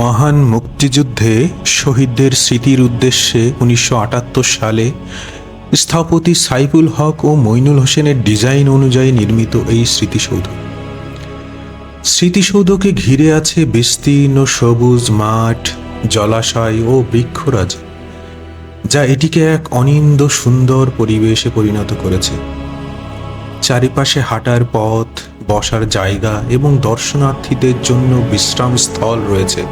মহান মুক্তিযুদ্ধে শহীদদের স্মৃতির উদ্দেশ্যে উনিশশো আটাত্তর সালে স্থপতি সাইফুল হক ও মইনুল হোসেনের ডিজাইন অনুযায়ী নির্মিত এই স্মৃতিসৌধ। স্মৃতিসৌধকে ঘিরে আছে বিস্তীর্ণ সবুজ মাঠ, জলাশয় ও বৃক্ষরাজ, যা এটিকে এক অনিন্দ সুন্দর পরিবেশে পরিণত করেছে। চারিপাশে হাঁটার পথ বসার জায়গা এবং দর্শনার্থীদের জন্য বিশ্রাম স্থল রয়েছে।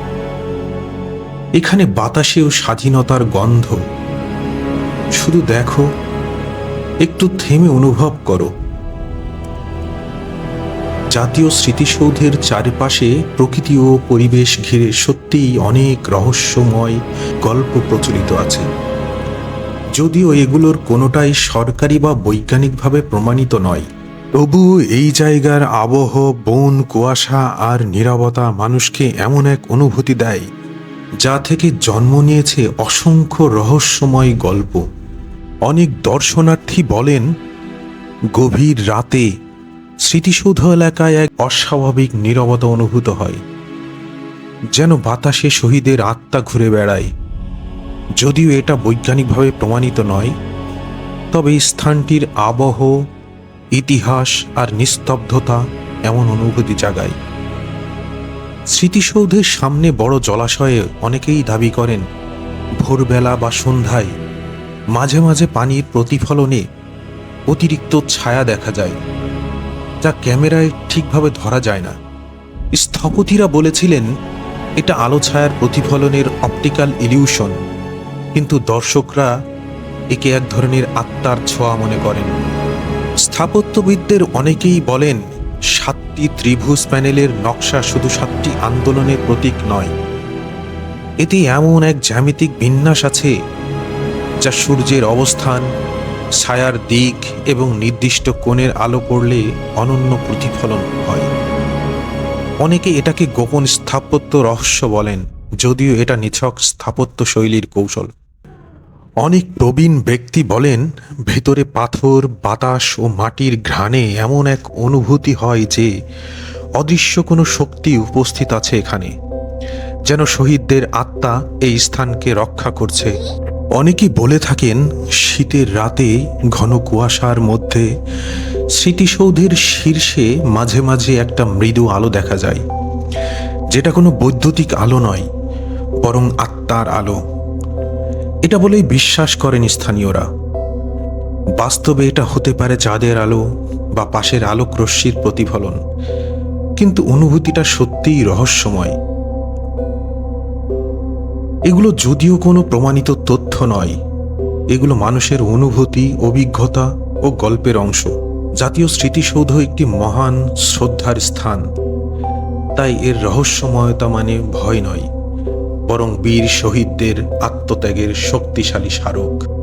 এখানে বাতাসেও স্বাধীনতার গন্ধ। শুধু দেখো, একটু থেমে অনুভব করো। জাতীয় স্মৃতিসৌধের চারপাশে প্রকৃতি ও পরিবেশ ঘিরে সত্যিই অনেক রহস্যময় গল্প প্রচলিত আছে। যদিও এগুলোর কোনোটাই সরকারি বা বৈজ্ঞানিকভাবে প্রমাণিত নয়। তবু এই জায়গার আবহ, বন, কুয়াশা আর নীরবতা মানুষকে এমন এক অনুভূতি দেয়, যা থেকে জন্ম নিয়েছে অসংখ্য রহস্যময় গল্প। অনেক দর্শনার্থী বলেন, গভীর রাতে স্মৃতিসৌধ এলাকায় এক অস্বাভাবিক নীরবতা অনুভূত হয়, যেন বাতাসে শহীদের আত্মা ঘুরে বেড়ায়। যদিও এটা বৈজ্ঞানিকভাবে প্রমাণিত নয়, তবে স্থানটির আবহ ইতিহাস আর নিস্তব্ধতা এমন অনুভূতি জাগায়। স্মৃতিসৌধের সামনে বড় জলাশয়ে অনেকেই দাবি করেন, ভোরবেলা বা সন্ধ্যায় মাঝে মাঝে পানির প্রতিফলনে অতিরিক্ত ছায়া দেখা যায়, যা ক্যামেরায় ঠিকভাবে ধরা যায় না। স্থপতিরা বলেছিলেন, এটা আলো ছায়ার প্রতিফলনের অপটিক্যাল ইলিউশন, কিন্তু দর্শকরা একে এক ধরনের আত্মার ছোঁয়া মনে করেন। স্থাপত্যবিদদের অনেকেই বলেন, সাতটি ত্রিভুজ প্যানেলের নকশা শুধু সাতটি আন্দোলনের প্রতীক নয়। এতে এমন এক জ্যামিতিক বিন্যাস আছে, যা সূর্যের অবস্থান, ছায়ার দিক এবং নির্দিষ্ট কোণের আলো পড়লে অনন্য প্রতিফলন হয়। অনেকে এটাকে গোপন স্থাপত্য রহস্য বলেন, যদিও এটা নিছক স্থাপত্য শৈলীর কৌশল। অনেক প্রবীণ ব্যক্তি বলেন, ভেতরে পাথর, বাতাস ও মাটির ঘ্রাণে এমন এক অনুভূতি হয় যে অদৃশ্য কোনো শক্তি উপস্থিত আছে এখানে, যেন শহীদদের আত্মা এই স্থানকে রক্ষা করছে। অনেকেই বলে থাকেন, শীতের রাতে ঘন কুয়াশার মধ্যে স্মৃতিসৌধের শীর্ষে মাঝে মাঝে একটা মৃদু আলো দেখা যায়, যেটা কোনো বৈদ্যুতিক আলো নয়, বরং আত্মার আলো। এটা বলেই বিশ্বাস করেন স্থানীয়রা। বাস্তবে এটা হতে পারে চাঁদের আলো বা পাশের আলোক রশ্মির প্রতিফলন, কিন্তু অনুভূতিটা সত্যিই রহস্যময়। এগুলো যদিও কোনো প্রমাণিত তথ্য নয়, এগুলো মানুষের অনুভূতি, অভিজ্ঞতা ও গল্পের অংশ। জাতীয় স্মৃতিসৌধ একটি মহান শ্রদ্ধার স্থান, তাই এর রহস্যময়তা মানে ভয় নয়। বরং বীর শহীদদের আত্মত্যাগের শক্তিশালী স্মারক।